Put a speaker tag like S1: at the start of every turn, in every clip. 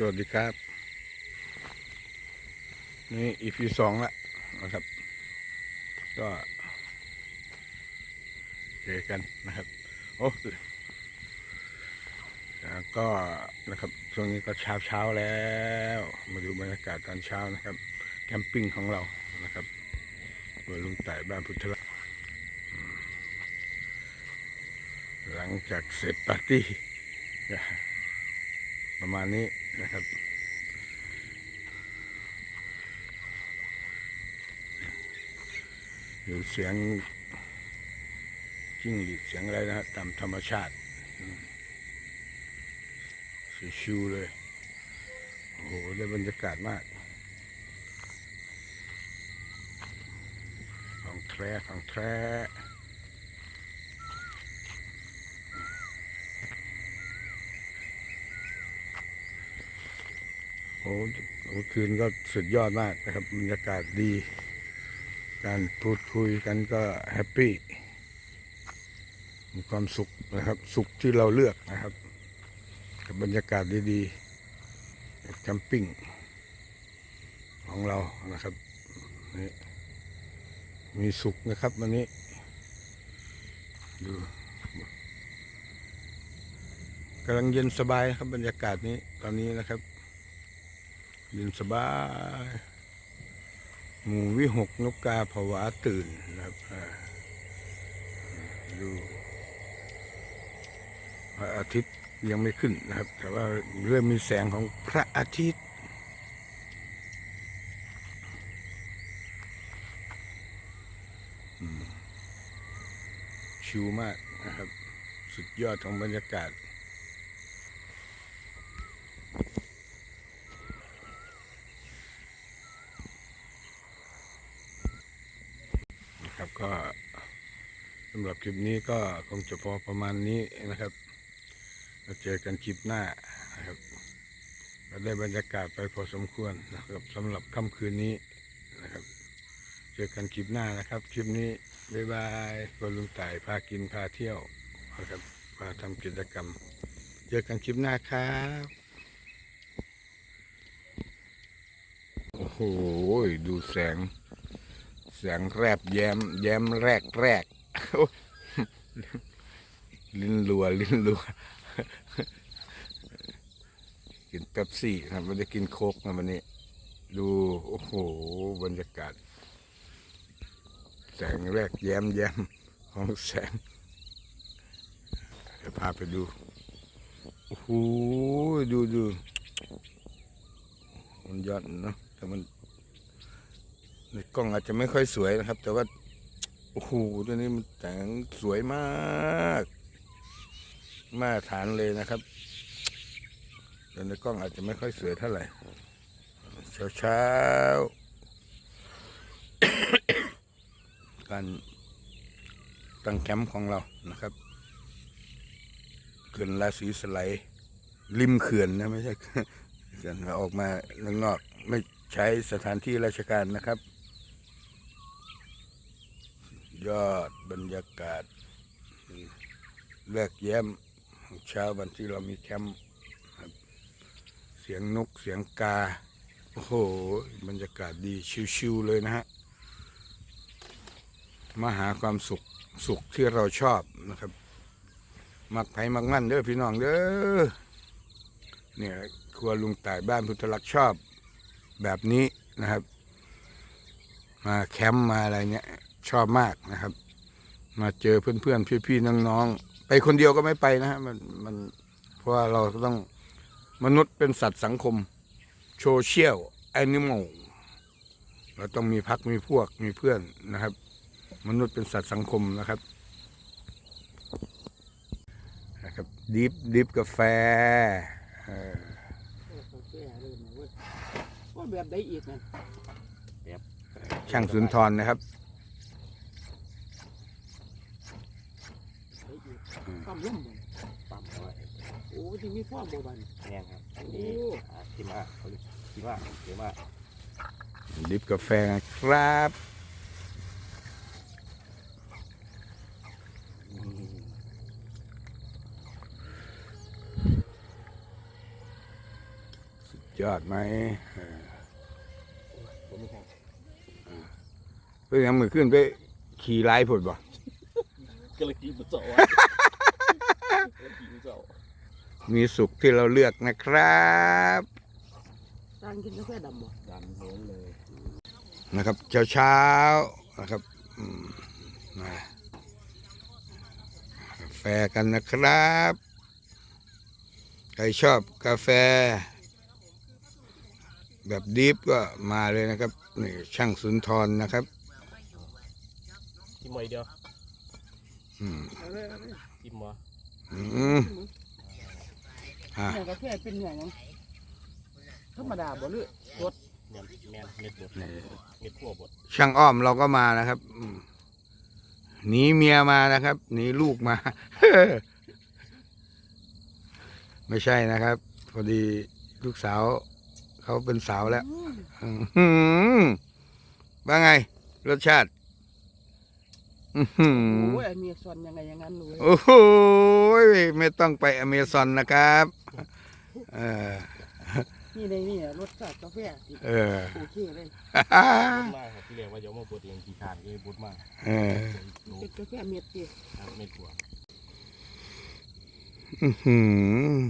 S1: สวัสดีครับนี่ EP สองละนะครับ ก็เจอกันนะครับ โอ้แล้วก็นะครับช่วงนี้ก็เช้าเช้าแล้ว มาดูบรรยากาศตอนเช้านะครับ แคมปิ้งของเรานะครับบอร์ลุงต่ายบ้านพุทธลักษณ์อืมหลังจากเสร็จปาร์ตี้ประมาณนี้ นะครับ อยู่เสียงจิ้งหรีดเสียงอะไรนะตามธรรมชาติชิวๆเลย โอ้โห ได้บรรยากาศมาก ของแท้ของแท้ โอ้โหคืนก็สุดยอดมากนะครับบรรยากาศดี การพูดคุยกันก็แฮปปี้มีความสุขนะครับสุขที่เราเลือกนะครับ กับบรรยากาศดีๆกับแคมปิ้งของเรานะครับนี่มีสุขนะครับวันนี้ดูกำลังเย็นสบายนะครับบรรยากาศนี้ตอนนี้นะครับ เย็นสบายหมู่วิหกนกกาผวาตื่นนะครับดูพระอาทิตย์ยังไม่ขึ้นนะครับ แต่ว่าเริ่มมีแสงของพระอาทิตย์ชิวมากนะครับ สุดยอดของบรรยากาศ นะครับ ก็สำหรับคลิปนี้ก็คงจะพอประมาณนี้นะครับแล้วเจอกันคลิปหน้านะครับก็ได้บรรยากาศไปพอสมควรนะครับสำหรับค่ำคืนนี้นะครับ เจอกันคลิปหน้านะครับ คลิปนี้บ๊ายบายก็ลุงต่ายพากินพาเที่ยวนะครับพาทำกิจกรรม เจอกันคลิปหน้าครับโอ้โหดูแสง เสียงแรบแย้ม แย้มแรกแรกลิ้นรัวลิ้นรัว กินเป๊ปซี่ครับไม่ได้กินโค้กนะวันนี้ ดู โอ้โห บรรยากาศ แสงแรกแย้มแย้มของแสงเดี๋ยวพาไปดู โอ้โห ดูดูมันยอดเนาะแต่มัน ในกล้องอาจจะไม่ค่อยสวยนะครับ แต่ว่าโอ้โหตัวนี้มันแต่งสวยมาก มาตรฐานเลยนะครับแต่ในกล้องอาจจะไม่ค่อยสวยเท่าไหร่เช้าเช้าๆการตั้งแคมป์ของเรานะครับเขื่อนราศีสไลริมเขื่อนนะไม่ใช่เขื่อนเรออกมาข้างนอกไม่ใช้สถานที่ราชการนะครับ ยอดบรรยากาศแรกแย้มของเช้าวันที่เรามีแคมป์เสียงนกเสียงกา โอ้โห บรรยากาศดีชิวๆเลยนะฮะ มาหาความสุขสุขที่เราชอบนะครับ มักไผ่มักมั่นเด้อพี่น้องเด้อเนี่ยครัวลุงต่ายบ้านพุทธลักษณ์ชอบแบบนี้นะครับ มาแคมป์มาอะไรเงี้ย ชอบมากนะครับ มาเจอเพื่อนๆพี่ๆน้องๆไปคนเดียวก็ไม่ไปนะฮะมันมันเพราะว่าเราต้องมนุษย์เป็นสัตว์สังคมโซเชียลแอนิมอลเราต้องมีพักมีพวกมีเพื่อนนะครับ มนุษย์เป็นสัตว์สังคมนะครับนะครับดิฟดิฟกาแฟเออ
S2: โอ้กาแบบใดอีกนั่น
S1: ช่างสุนทรนะครับ
S2: ใดอีก ปั๊มลุ่มบ่
S3: ปั๊มเอาไว้
S2: โอ้ที่มีฟอร์มบ่บัดน
S3: เนี่ยครับอัน
S2: โอ้
S3: นี้อ่าที่มาเขาเรียกที่ว่าเรียกว่า
S1: ดิฟกาแฟนะครับ
S3: อืม
S1: สุดยอดไหมเออ
S3: ผมไม่แห้ง
S1: เพื่อยังมือขึ้นไปขี่ไล่ผดบ่
S3: ก็เลยกินมันเจาะวะก็เลยกินมันเจาะ
S1: มีสุกที่เราเลือกนะครับ
S2: ตั้งกินกาแฟดำบ่
S3: ดันโน้นเลย
S1: นะครับ เช้าเช้าๆนะครับอืมมากาแฟกันนะครับ ใครชอบกาแฟ แบบดิฟก็มาเลยนะครับ นี่ช่างสุนทรนะครับ
S3: กินหมอยเดียว
S1: อืม
S2: เอาเลยเอาเลย
S3: กินหมอ
S1: อืมอะ
S2: เนี่ยกาแฟเป็นอย่างหยังธรรมดาบ่หรือรส
S3: แมนแมนเม็ดบด
S1: นี่
S3: เม็ดขั่วบด
S1: ช่างอ้อมเราก็มานะครับอืมหนีเมียมานะครับหนีลูกมา ไม่ใช่นะครับ พอดีลูกสาวเขาเป็นสาวแล้ว
S2: อืม
S1: อื้อหือว่าไง รสชาติ อื้อหือ
S2: โอ้ยมีส่วนยังไงอย่างนั้นเลย
S1: โอ้โหไม่ต้องไปอเมซอนนะครับเออ
S2: นี่ในนี่รสชาติกาแฟที่
S1: เออ
S2: โอเคเลย
S3: บดมากครับที่เรียกว่าเดี๋ยวมาบดเองกี่คานก็เลยบดมาก
S1: เออ
S3: โน้
S2: เป็นกาแฟเม็ดที่
S3: ครับเม็ดขั่ว
S1: อื้อหือ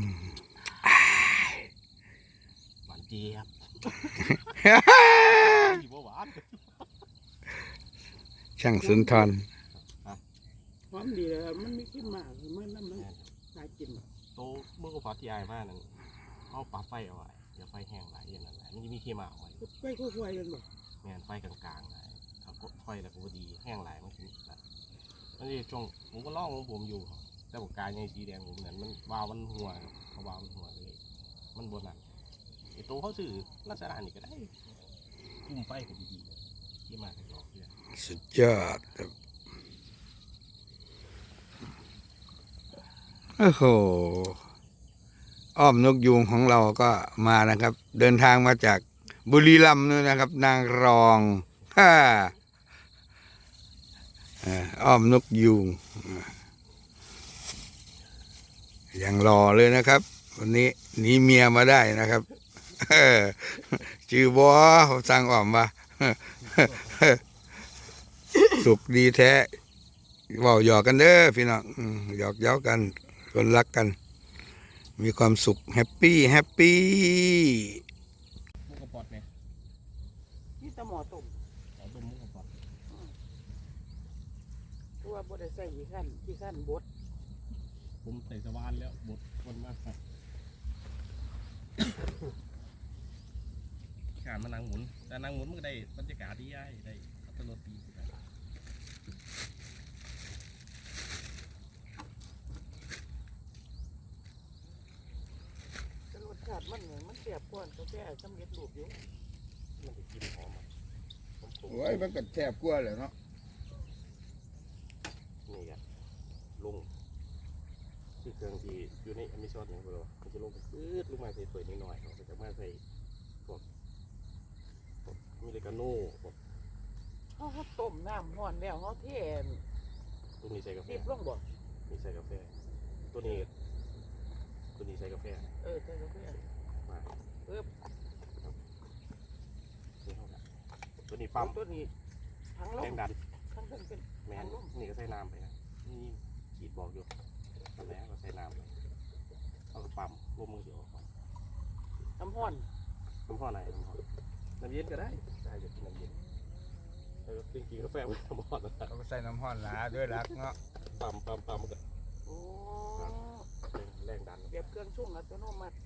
S3: หวานเจี๊ยบที่ว่าหวาน
S1: ช่างสุนทร
S2: หอมดีเลยมันไม่ขึ้นมากเมื่อนั้นมัน
S3: แม่น
S2: น่ากิน
S3: โตเมื่อก็พัดที่อายมากนั่นเอาปลั๊บไฟเอาไว้เดี๋ยวไฟแห้งหลายอย่างนั้นแหละมันจะมีขี้หมาเอาไว้
S2: ไปก็ควายกันบ่
S3: แม่นไฟกลางๆหลายถ้าไฟแล้วก็พอดีแห้งหลายมันคือนั่นมันจะช่วงผมก็ล่องของผมอยู่แต่บอกกายในสีแดงผมเหมือนมันวาวมันหัวครับเขาวาวมันหัวเลยมันบนนั่นไอตัวเขาซื้อลักษณะนี้ก็ได้คุมไฟก็ดีๆที่มากันหลอกเนี่ย
S1: สุดยอดครับ โอ้โห อ้อมนกยูงของเราก็มานะครับ เดินทางมาจากบุรีรัมย์นู่นนะครับ นางรองฮ่าอ้อมนกยูงยังรอเลยนะครับ วันนี้หนีเมียมาได้นะครับจือบอสั่งอ้อมมาสุขดีแท้ว่าหยอกกันเด้อพี่น้องอืมหยอกเย้ากัน คนรักกัน มีความสุขแฮปปี้แฮปปี้
S3: มุกกระปอดเนี่ย
S2: นี่ตะหมอต้ม
S3: เอาดมมุกกระปอด
S2: เพราะว่าบ่ได้ใส่กี่ขั้นกี่ขั้นบด
S3: ผมใส่สว่านแล้วบดคนมากครับการมานั่งหมุนแต่นั่งหมุนมันก็ได้บรรยากาศดีได้ได้อัตรสดีคือกัน
S2: แต่รส ชาติมันเหมือนมันแซ่บกว่ากาแฟสำเร็จรูปอยู่
S3: มันจะกินหอมอะผมปรุง
S1: โอ้ยมันก็แทบกลัวเลยเนาะ
S3: นี่กันลุงที่เครื่องที่อยู่ในอเมซอนอย่างเดียวมันจะลงไปปื๊ดลงมาใส่ถ้วยนิดหน่อยๆมันจะมาใส่พวกพวกมิเลกาโน่พวก
S2: เขาเขาต้มน้ำร้อนแล้วเขาเท
S3: ตัวนี้ใส่กาแฟ
S2: ดิบลงบ่
S3: นี่ใส่กาแฟ ตัวนี้ ตัวนี้ใส่กาแฟ
S2: เออใส่กาแฟ
S3: มา
S2: ปึ๊บ
S3: นี่เท่านั้นตัวนี้ปั๊ม
S2: ตัวนี้ทั้งล
S3: แรง
S2: ง
S3: ดัน
S2: ทั้งเพิ่นเป็น
S3: แมนนี่ก็ใส่น้ำไปนะนี่ขีดบอกอยู่ทำแล้วก็ใส่น้ำไปเอากระปั๊มลมมือเสียวออกมา
S2: น้ำร้อน
S3: น้ำห้อไหนน้ำห้อน้ำเย็นก็ได้ได้จะกินน้ำเย็นแล้วก็กินกาแฟไว้น้ำห้อนนะครับ
S1: เอาใส่น้ำห้อนหลาด้วยรักเนาะ
S3: ปั๊มปั๊มปั๊มมันก็
S2: โอ้
S3: แรงดัน
S2: เก็บเครื่องช่วงอัตโนมัติ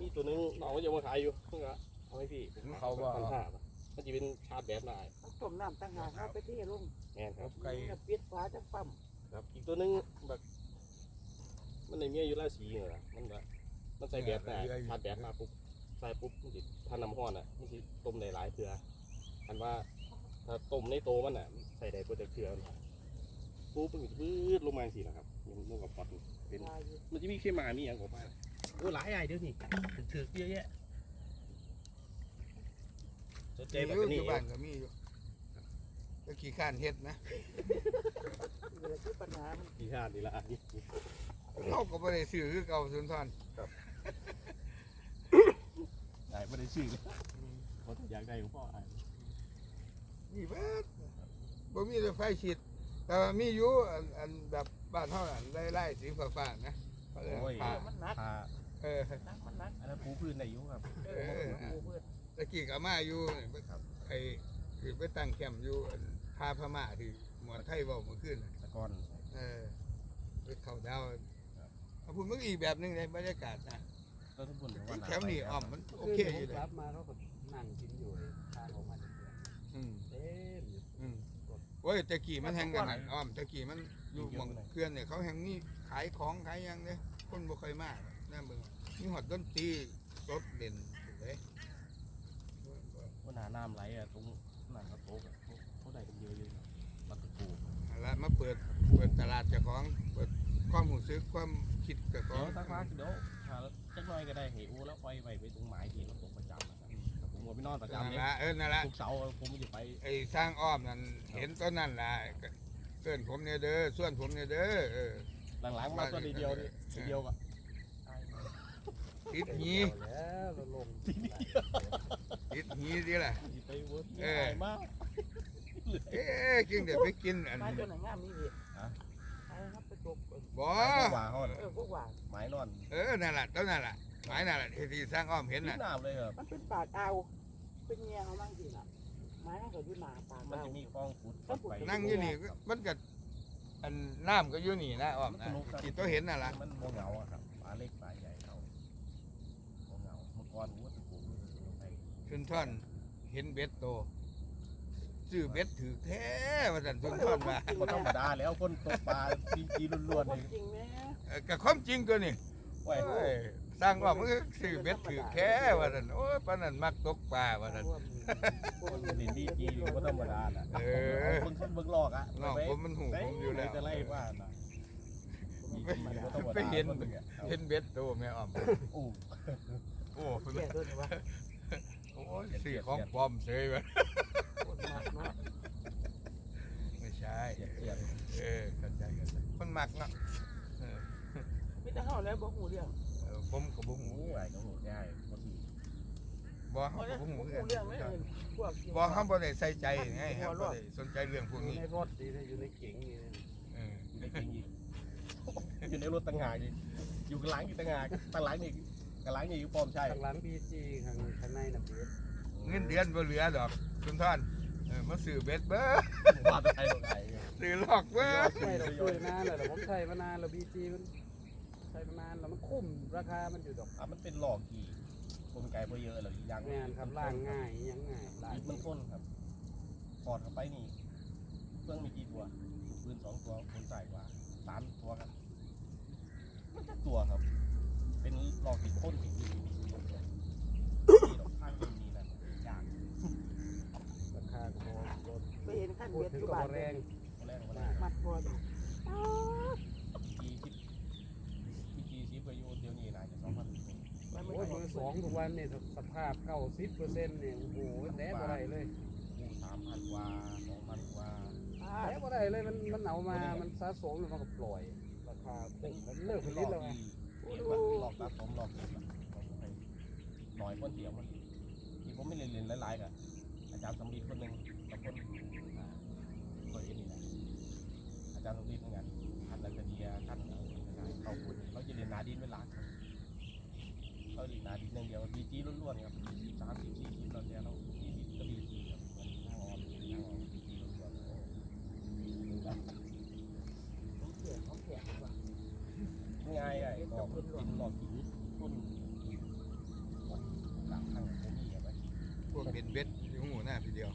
S3: มีตัวนึงน้องก็จะมาขายอยู่เพิ่งอะเอาให้พี่พันห้าบาทมันจะเป็นชาร์จแบตได้
S2: เขาต้มน้ำตั้งหากเขาไปเทลง
S3: แม่นครับ
S1: ไก่
S2: แล้วปิดฝาจังปั๊ม
S3: ครับ อีกตัวนึงแบบมันในเมียอยู่ราศีเหรอมันแบบมันใส่แบตได้ชาร์จแบตมาปุ๊บใส่ปุ๊บมันสิถ้าน้ำห้อนอะมันสิต้มได้หลายเทื่ออันว่าถ้าต้มในโตมันอะ ใส่ได้เพื่อจะเทื่อมันปุ๊บมันสิปื๊ดลงมาสินะครับมันมันกับปอด เป็น
S2: ตายอยู่
S3: มันจะมีเข้มามีอย่างของมันโอ้หลายใหญ่เดี๋ยวนี้ถือเยอะแยะสนใจแบบ
S1: อยู่
S3: นี้
S1: อยู่บ้านก็มีอยู่ก็ขี้ข้านเฮ็ดนะ
S2: เวลาคือปัญหามัน
S3: ดีชาติดีละอันนี้
S1: เราก็ไม่ได้ซื้อคือเก่าสุนทร
S3: ชื่อเขาอยากได้ของพ่อไอ้
S1: นี่เบิดบ่มีแต่ไฟฉีด แต่ว่ามีอยู่อันอันแบบบ้านเฮาอันไล่ๆสีฟ้าๆนะเขาเลยกว่าผ้า
S2: มันหนัก
S3: พา
S1: เออ
S2: หนักมันหนัก
S3: อันนั้นปูพื้นได้อยู่ครับ
S2: เออมันปูเพื่อน
S1: ตะกี้ก็มาอยู่นี่ครับไอ้คือไปตั้งแคมป์อยู่อันพาพม่าที่หมอนไทยเว้าเมื่อคืนน่ะ
S3: ตะกอน
S1: เออไปเข้าดาวเอาพูดมันอีกแบบหนึงในบรรยากาศนะ
S3: ก็ทุกคนว่า
S1: แถวนี้อ้อมมันโอเคอยู่
S2: ก
S1: เลย
S2: ลับมาเขาก็นั่งกินอยู่ทางออกมาจากเรือ
S1: อืม
S2: เต็มอยู่
S1: อืม โอ้ยตะกี้มันแหงกันนะอ้อมตะกี้มันอยู่หมองเพื่อนเนี่ยเขาแหงนี่ขายของขายหยังเนี่ยคนบ่ค่อยมากน่าเบิ่งมีหอดดนตรีรถเด่นเลย
S3: ว่าหนาน้ำไหลอะตรงนั่นกระโตกอะเขาเขาได้กันเยอะอยู่บัตรปู
S1: เอาละมาเปิดเปิดตลาดเจ้าของเปิดความหูซึกความคิดเจ้าข
S3: เดี๋
S1: อยง
S3: วสักพักเดี๋ยวหาจักหน่อยก็ได้เหวแล้วปล่อยไปไปตรงหมายที่เราตกป ระจำนะครับแต่ผมก็ไปนอนประจำ
S1: นั่น
S3: เนี่ย
S1: ละเออนั่นละ
S3: ทุกเสาร์ผมจะไป
S1: ไอ้สร้างอ้อมนั่นเห็นต้นนั่นละก็เกินผมเนี่ยเด้อส่วนผมเนี่ยเด้อเออ
S3: หลังๆมาตัวเดียวนี่ทีเดียวก็
S1: ติดหี
S2: แล้วเราลง
S1: ติดหีดีล่ะ
S3: ไปเวิร์ด
S1: เออ
S3: ง่ายมาก
S1: เอ๊ะกินเดี๋ยวไปกินอัน
S2: มาจนไหนงามนี่พี่
S3: ฮะ
S2: ใช่ครับไปตก
S1: บ่
S3: หมายว่าเขา
S2: เออพวกว่า
S3: หมายนอน
S1: เออนั่นแหละต้นนั่นแหละหมายนั่นแหละที่ที่สร้างอ้อมเห็น
S3: ทิ้
S1: น่ะ
S3: งน้ำเลยครับ
S2: มันเป็นปากเอา เป็นเงี้ยเขามั่งสิน่ะไม้มันก็อยู่หนาปาก
S3: มัน
S2: เอา
S3: จะมีกล้องขุดไป
S1: นั่งอยู่นี่ก็มันก็อันน้ำก็อยู่นี่นะอ้อมนะที่ตัวเห็นน่ะล่ะ
S3: มันโมเหงาอะครับปลาเล็กปลาใหญ่เขาโมเหงาเมื่อก่อนวัวตะปูไป
S1: ชุนท่อนเห็นเบ็ดโตซื้อเบ็ดถือแท้ว่าสันชุนท่อนว่า
S3: ก็ธรรมดาแล้วคนตกปลาจีจีล้วนๆ
S2: ค
S3: นี่
S2: นจริงแม่
S1: เออกับความจริงตัวนี้
S3: ไว้
S1: เอ้ย สร้างอ้อมมันก็ซื้อเบ็ดถือแท้ว่าสันโอ้ยปานนั้นมักตกปลาว่าสัน
S3: คนเล่นดีจีก็ธรรมดาน่ะ
S1: เออ
S3: คนคนเบิ่งลอกอะ
S1: น้องผมมันหูผมอยู่แล้ว
S3: จะไล่ว่าน่ะ
S1: ไปเห็นเห็นเบ็ดโตแม่อ้อม
S3: อู้
S1: โอ้
S2: แก่ด้วยนะวะ
S1: โอ้ยซื้อของปลอมเฉยว่ะ
S2: คนมากเนาะ
S1: ไม่ใช่
S3: เสียบเสียบ
S1: เออเข้าใจเข้าใจคนมักเนาะเออ
S2: ไม่ได้เข้าแล้วบอกหูเรื่อง
S1: เออผมก็บ่ฮู้
S3: อู้ไอ้ก็หูง่ายบ่ถือ
S1: บ่
S2: เพ
S1: เฮา
S2: ราะ
S1: ก็
S2: เนี่ย
S1: บ่
S2: หู
S1: ฮู้คือ
S2: เรื่องไม่
S1: กัน
S2: เห็นพวก
S1: บ่เฮาบ่ได้ใส่ใจไงเฮาบ่ได้สนใจเรื่องพวก
S2: อยู่
S1: นี้
S2: ในรถดีอยู่ในเก๋งนี่
S1: เออ
S3: อยู่ในเก่งอีกอยู่ในรถต่างหากอีกอยู่ข้างหลังอีกต่างหากต่างหลังอีกข้างหลังนี่อยู่ปลอมใช่
S2: ข้างหลังพีจีข้างข้างในน่ะเบียด
S1: เงินเดือนบ่เหลือดอกคุณท่านเออมาซื้อเบ็ดเบ้อ
S3: ว่าตัวไทยตัวไทย
S1: ซื้อลอกเบ้อ
S2: ใช่เราช่วยนานแล้วผมใช้มานานแล้วบีจีมันใช้มานานแล้วมันคุ้มราคามันอยู่ดอก
S3: อะมันเป็นหลอกกี่คน ไกลพอเยอะหรอยัง
S2: งานครับล่างง่ายยังง่ายล่าง
S3: ยึดมันพ้นครับถอดเข้าไปนี่เครื่องมีกี่ตัวปืนสองตัวคนใส่กว่าสามตัวครับมันจะตัวครับ เป็นหลอกติดพ้นถึงที่มีที่ดอกข้างมันมีนั่นยาก
S2: ราคาก็บ่บ่
S4: ไปเห็นขั้น
S2: พูด
S4: เบ็ด
S2: ถึง
S4: อยู่
S2: ก็
S4: บ้า
S2: บ่
S4: น
S2: แรง
S3: แรกวันแรก
S4: มัดพอด
S3: กี่สิบมีกี่สิบอายุเดี๋ยวนี้น่าจะสองพัน
S4: มันไม่
S2: โอ้ ย
S4: ได้
S2: มือสองทุกวันนี่สภาพเก้าสิบเปอร์เซ็นต์เนี่ยโอ้โหแหนบ่ได้เลย
S3: กูสามพันกว่าสองพันกว่า
S4: อ่า
S2: แหนบ่ได้เลยมันมันเอามามันสะสมแล้วมันก็ปล่อยราคาเต็มมันเลิกผลิตแล้วไง
S3: หลอกสะสมหลอกหน่อยคนเดียวมันที่ผมไม่เรียนเรียนหลายๆกับอาจารย์สมบีคนหนึ่งกับคนอ่าคนเอ็นนี่นะอาจารย์สมบีเหมือนกันท่านอาจารย์เดียท่านเขาคนเขาจะเรียนนาดินเป็นหลักเขาเรียนนาดิน กีล้วนๆครับบีจีสามสิบสี่สิบตอนเนี้ยเรายี่สิบก็บีจีครับเหมือนทาออมทาออมบีจีล้วนๆโอ้ดูแบบ
S4: ของเสียของแข็งว่ะ
S3: ง่ายไอ้ก็กินหลอกกินต้นหลังข้างผมมีอะไร
S1: พวกเป็นเบ็ดอยู่หูหน้าพี่เดียว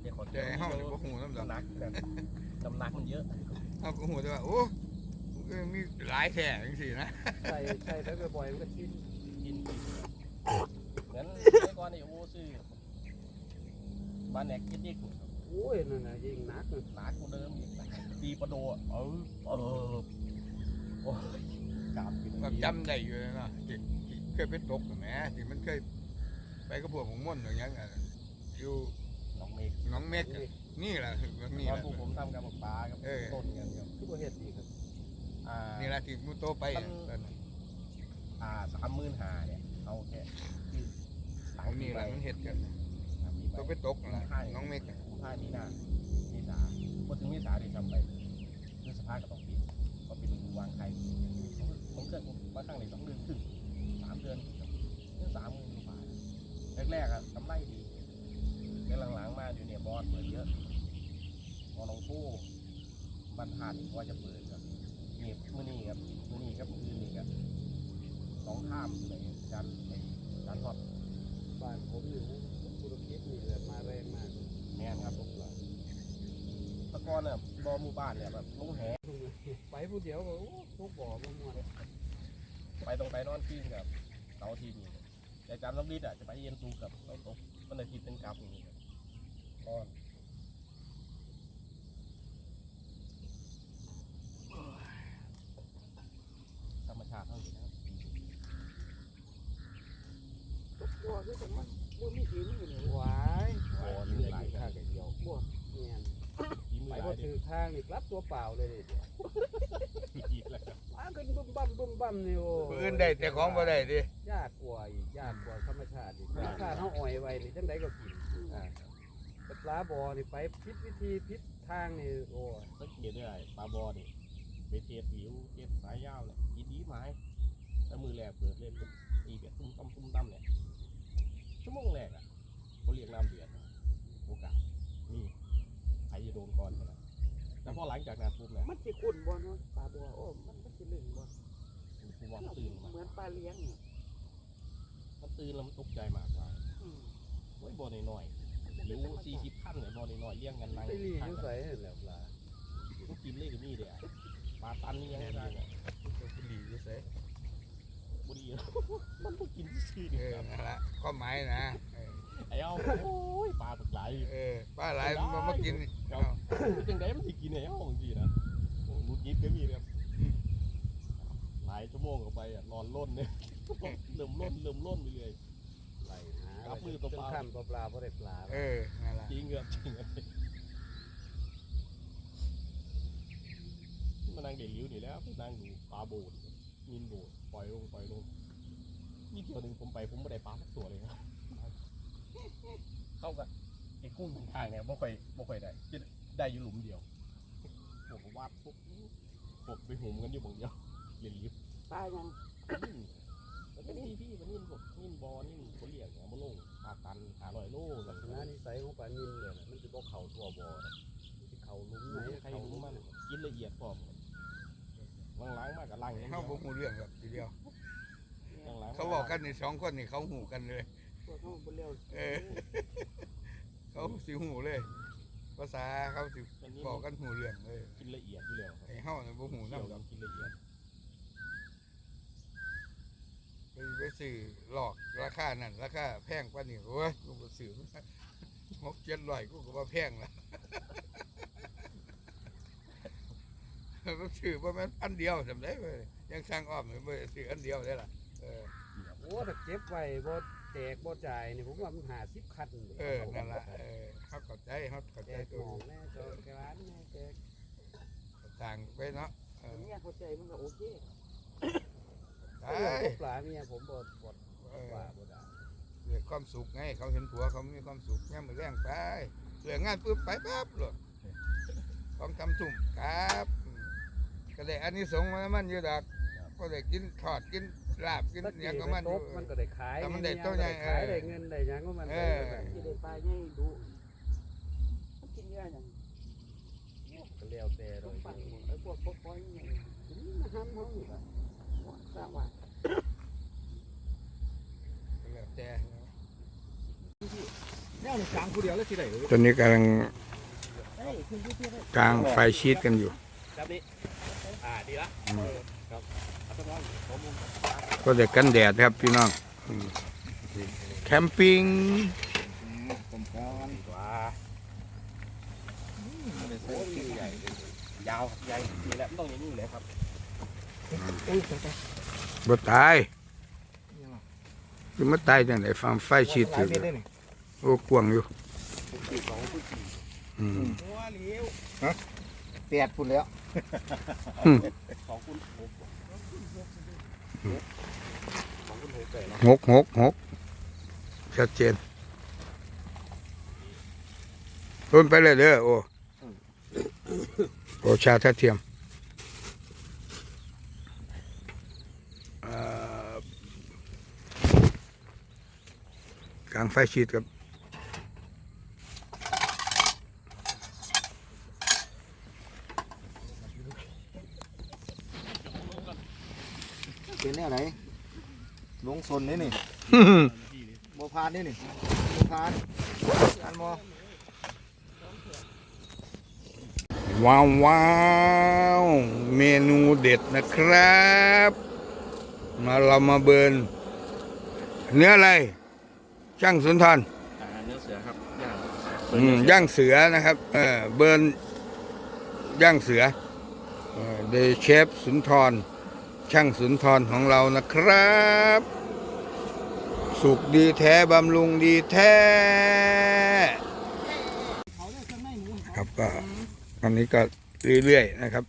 S3: เดี๋ยวขอ
S1: แต่เฮานี่บ่ฮู้นำดอก
S3: น้ำหนักน้ำหนักมันเยอะ
S1: เฮาก็ฮู้แต่ว่าโอ้มีหลายแท้จังซี่นะ
S2: ใส่ใส่ไปบ่อยมันก็ชิน
S3: เหมือนเมื่อก่อนไอ้โอ้ซื้อ บ้านแหนกยิดยิก
S2: โอ้ยนั่นน่ะยิงหนักเลย
S3: หนากูเดิมอีกตีประโดเออเออโอ้ยกราบกิน
S1: ก็จำได้อยู่เลยนะที่ที่เคยไปตกน่ะแหมที่มันเคยไปกับพวกของม่วนอย่างเงี้ยอยู่
S3: น้องเมฆ
S1: หน้องเม็กอะนี่แหละแบบนี้
S3: ต
S1: แห
S3: น
S1: ละ
S3: พวกผมทำกับปลากับต้นเงี้ย
S2: คือบ่เฮ็ดดีครับ
S3: อ่า
S1: นี่แหละที่มูโตไปอะตอนนั้น
S3: อ่าสามหมื่นหาเนี่ยเอาแค่คือ
S1: เอานี่แหละมันเห็ดกัน ต้องไปตกนั่นล่ะน้องเมฆน่ะ
S3: ผ้ามีนาเมษาพอถึงเมษาเดี๋ยวจำไปเพื่อสภาพก็ต้องปิดก็เป็นฤดูวางไข่ผมเกิดมาข้างในสองเดือนครึ่งสามเดือนเดือนสามเดือนกว่าแรกๆอะกำไรดีแต่หลังๆมาอยู่เนี่ยบอลเปิดเยอะบอลลงคู่บันทานว่าจะเปิดครับนี่มื่อนี้ครับมื่อนี้ครับมื่อคืนนี้ครับสองข้ามในจันในจันทอด
S2: บ้านผมอยู่ธุรกิจนี่แหละมาแรงมาก
S3: แม่นครับตะกอนอะบ่อหมู่บ้านเนี่ยแบบลุงแห
S2: ไปผู้เดียวก็โอ้ทุกบ่อมันม่วน
S3: ไปตรงไปนอนที่กับเสาร์อาทิตย์นี่แต่จำต้องรีดอะจะไปเย็นตูกับเราตกวันอาทิตย์เป็นกลับอย่างนี้ครับนอนธรรมชาติเท่านี้นะครับ
S4: ตัวคือกันมันบ่มีฝีมือเลย
S2: หวาย
S3: บ่อนี่หลายข้างเดียว
S2: บ่เนียน
S3: ฝีมื
S2: ไป
S3: อห
S2: บ่
S3: ลายเดี
S2: ถื
S3: ยว
S2: อ ทางนี่กลับตัวเปล่าเลยเดี๋ยว
S3: อีกแล้วครับ
S2: มาขึ้นบึ้มบั่มบึ้มบั่มนี่โอ้
S1: ผู้อื่นได้แต่ของบ่ได้ดิ
S2: ยากกว่าอีกยากกว่าธรรมชาติอีกธรรมชาติเฮาอ่อยไว้นี่จังไดก็กินอ่าแต่ปลาบ่อนี่ไปผิดวิธีผิดทางนี่โอ้
S3: สังเกตได้ปลาบอนี่ไปเทศผิวเทศสายยาวเลยกินดีไหมแล้วมือแรกเปิดเล่นปุ๊บตีแบบตุ้มตั้มตุ้มตั้มเนี่ยชั่วโมงแรกอะเขาเรียกน้ำเดือดโอกาสนี่ใครจะโดนก่อนกันนะ แต่พอหลังจากนั้นปุ๊บเนี่ย
S4: มันสิขุ่นบ่เนาะปลาบัวโอ้มันมันสิลึงบ่
S3: ผมว่ามันตื่นมา
S4: เหมือนปลาเลี้ยงเนี่ย
S3: มันตื่นแล้วมันตกใจมากกว่า
S4: อืม
S3: โอ้ยบอลน้อยๆหรือสี่สิบขั้นเนี่ยบอลน้อยๆเลี้ยงกันนั่ง
S2: ไปรีอ
S3: ข้าง
S2: ยู่
S3: กัน
S2: ใส่นั่นแหละปลา
S3: ลูกกินเลยก็มีเดียปลาตันนี่ยังไม่ได้เนี่ย
S1: หลีอยู่ไส
S3: บุรีมันต้องกินซื่อๆ
S1: เอ
S3: เดีย
S1: อ
S3: ว
S1: นั่นล่ะความหมายนะเออ
S3: ไอ้เอาโอ้ยปลาปลาไหล
S1: เออป้าหลายมันมากิน
S3: ครับจังไดมันสิกินไอ้เอาจริงๆนะโอ้มุดยิดก็มีครับหลายชั่วโมงก็ไปอะนอนล้นเนี่ยเริ่มล้นเริ่มล้นไปเลยไหล
S2: หา
S3: รับมือตัว
S2: จ
S3: เป
S2: น
S3: ล่า
S2: ค่ำปลาปลาบ่ได้ปลา
S1: เออนั่นล่ะ
S3: จริงครับจริงครับมานั่งเด็ดลิ้วนี่แล้วไปนั่งดูปลาโบดมินโบดปล่อยลงปล่อยลงนี่เที่ยวหนึ่งผมไปผมไม่ได้ปลาสักตัวเลยครับ เข้ากับไอ้กุ้งทางเนี่ยบ่ค่อยบ่ค่อยได้จะได้อยู่หลุมเดียวผมก็วาดปุ๊บผมไปหุมกันอยู่บางเดียวเรียนลิ้ว
S4: ปลายัง
S3: แล้วก็นี่พี่มันนิ่มพวกนิ่มบอนิ่มเขาเรียกเนี่ยมันลงหาตันหาลอยโล
S2: ลั
S3: ลั
S2: ก
S3: ก
S2: ษ
S3: ษ
S2: ณะ
S3: ณะ
S2: นิสัยของปลานิลเนี่ยนะมันสิบ่เข้าทั่วบ่อดอกมันสิเข้าหลุมไหน
S3: ใคร
S2: เข้าหลุ
S3: รู้
S2: ม
S3: มั
S2: มันน
S3: กินละเอียดพร้อมล้างๆมากกับล้างอย่าง
S1: เฮา
S3: เดียว
S1: บ่ฮู้เรื่องหรอกทีเดียว
S3: ล้างๆ
S1: เขาบอกกันนี่สองคนนี่เขาหูกันเลย
S4: พวกเขาบ่เร็ว
S1: เออ เขาสิหูเลย ภาษาเขาสิ
S3: อันนี้
S1: บอกกันหูเรื่องเลย
S3: กินละเอียดอยู่แล้วครับ
S1: ไอ้เฮาน่ะบ่หู
S3: เกี่ย
S1: นำ
S3: วกับกินละเอียด
S1: ไปไปซื้อหลอกราคานั่นราคาแพงกว่านี่โอ้ยกูบ่ซื้อหกเจ็ดร้อยกูก็ว่าแพงละมันซื้อว่ามันอันเดียวจำได้เว้ยยังสร้างอ้อมเลยบ่ได้ซื้ออันเดียวได้ล่ะเออ
S2: โอ้ถ้าเก็บไว้บ่ แจกบ่จ่ายนี่ผมว่ามัน50คัน
S1: เออนั่นล่ะเออเฮาเข้าใจเฮาเข้า
S2: แจ
S1: ใจ
S2: ก
S1: ตัว
S2: หมองแน่จอแกร้านแน่แจก
S1: ต่างไปเนาะเออ
S4: เมียเข้าใจมันก็โอเค
S1: ได้
S2: เรื่องของปลาเมียผมบ่บ่
S1: เออ
S2: ว่าบ่ได้
S1: เรื่องความสุขไงเขาเห็นผัวเขามีความสุขย่ามมือแรงไปเรื่องงานปุ๊บไปปั๊บเลยต้องทำทุ่มครับอืมก็ได้อันนี้สงส์มามันอยู่ดอกก็ได้กินทอดกิน ลาบกิน
S2: สัก
S1: หยัง
S2: ที
S1: ก็
S2: ไป
S1: มันอ
S2: ต
S1: ยู่
S2: กมันก็ได้ขาย
S1: แต่มันได้
S2: เย
S1: ตัวใหญ่
S2: ขาย
S1: เออ
S2: ได้เงินได้หยังก็มัน
S1: เอ
S2: ได้
S1: อ
S4: สิได้ปลาใหญ่ดุมันกินเยอะจัง
S2: ก็แล้วแต่
S4: ต้
S2: เรา
S4: องปั่นไอ้พวกปอยๆนี่นี่มาห้ามเฮานี่ล่ะว่าทราบว่า
S1: ก็แล้วแต่
S3: แนวกลางผู้เดียวแล้วสิได้
S1: ตอนนี้กำลัง
S4: เอ้ยคุณผู้ที่ได้
S1: กลางไฟชีตกันอยู่
S3: แบบนี้อ่าดีละครับ เอาต้องลองผมมุม
S1: ก็ได้กันแดดครับพี่น้องอืมแคมปิ้ง
S3: ผมก้อนว่าโอ้ยใหญ่ยาวใหญ่นี่แหละต้องอย่างนี้เลยครับ
S1: บ่ตายคือมาตายจังไดฟังไฟชีตอยู่โอ้กวางอยู่
S3: สี่สองผู้สี่
S1: อืม
S3: หัวเหลียว
S5: แปดพุ่นแล้ว
S3: สองคุณ หกสองคุณหกแปดเนาะ
S1: หกหกหกชัดเจนรุนไปเลยเด้อโอ้โอชาทัดเทียมเอ่อกลางไฟชีดครับ
S5: เป็นแนวไหน ลงสนนี่นี่โมพานนี่นี่โมพานอันโม
S1: ว้าวว้าวเมนูเด็ดนะครับ มาเรามาเบิร์นเนื้ออะไรช่างสุนทร
S3: อ่าเนื้อเสือครับย่าง
S1: อืมย่างเสือนะครับเออเบิร์นย่างเสือโดยเชฟสุนทรช่างสุนทรของเรานะครับ สุกดีแท้บำรุงดีแท้ ครับก็อันนี้ก็เรื่อยๆนะครับ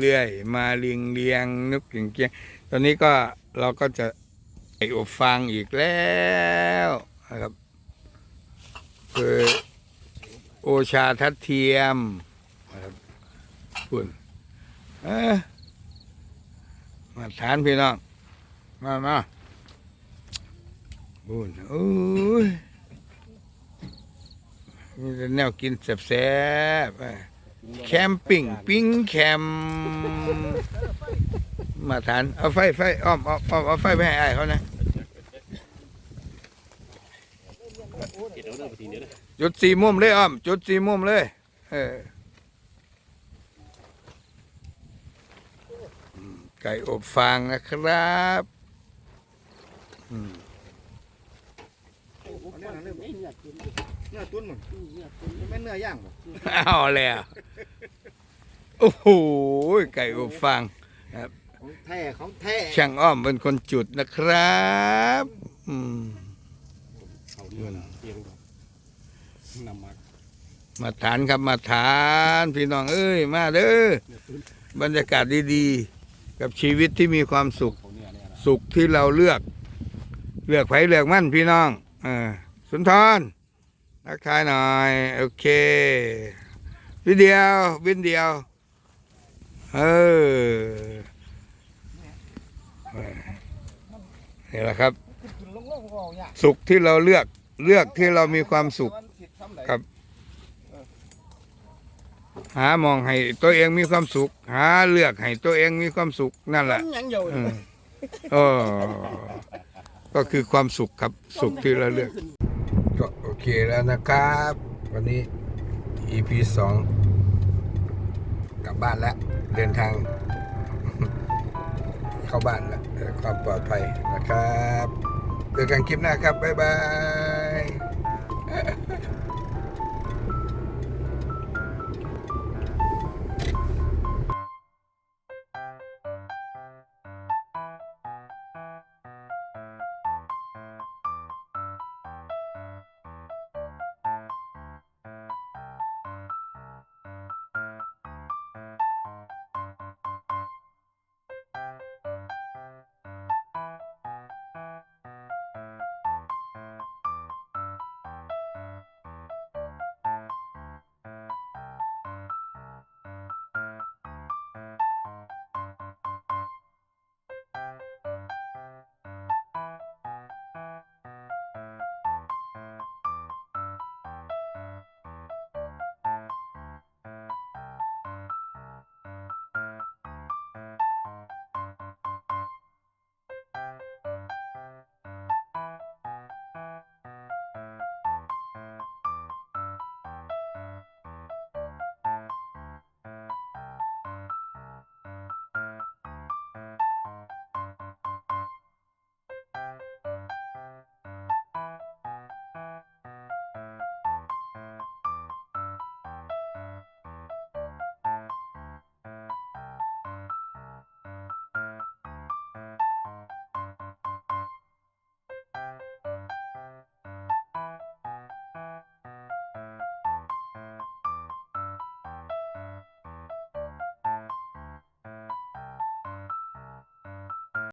S1: เรื่อยๆ มาเรียงเรียงนึกถึงเกียงตอนนี้ก็เราก็จะใส่อบฟางอีกแล้วนะครับคือโอชาทัดเทียมนะครับคุณเอ้อมาทานพี่น้อง มามา บุญโอ้ยมีแต่แนวกินแซ่บๆแคมปิ้งปิ้งแคมป์มาทานเอาไฟไฟอ้อมอาเอาเอาไฟไปให้อ้ายเขานะ
S3: เนี่ย
S1: จุดสี่มุมเลยอ้อม จุดสี่มุมเลย เออไก่อบฟางนะครับ อืม
S5: เนื้อเนื้อตุ้นมึงไม่เนื้อย่างบ่
S1: เอาแล้วโอ้โหไก่อบฟาง
S5: ของแท้ของแท้
S1: ช่างอ้อมเป็นคนจุดนะครับอืม
S3: เอาเนื้อเตียงนำมา
S1: มาทานครับมาทานพี่น้องเอ้ยมาเด้อบรรยากาศดีๆ กับชีวิตที่มีความสุข
S3: ของเนื้อเนี่ยนะ
S1: สุขที่เราเลือก เลือกไผเลือกมั่นพี่น้องเออสุนทร ทักทายหน่อย โอเค วิเดียว วินเดียว เออนี่แหละครับ
S5: ขึ้นลงลงก็เอายาก
S1: สุขที่เราเลือกเลือกที่เรามีความสุขครับ หามองให้ตัวเองมีความสุข หาเลือกให้ตัวเองมีความสุขนั่นแหละ
S5: ยังอยู่
S1: เออเออก็คือความสุขครับ สุขที่เราเลือกก็โอ เคแล้วนะครับ วันนี้ EP สองกลับบ้านแล้ว เดินทาง เข้าบ้านแล้วเพื่อความปลอดภัยนะครับเจอกันคลิปหน้าครับ บ๊ายบาย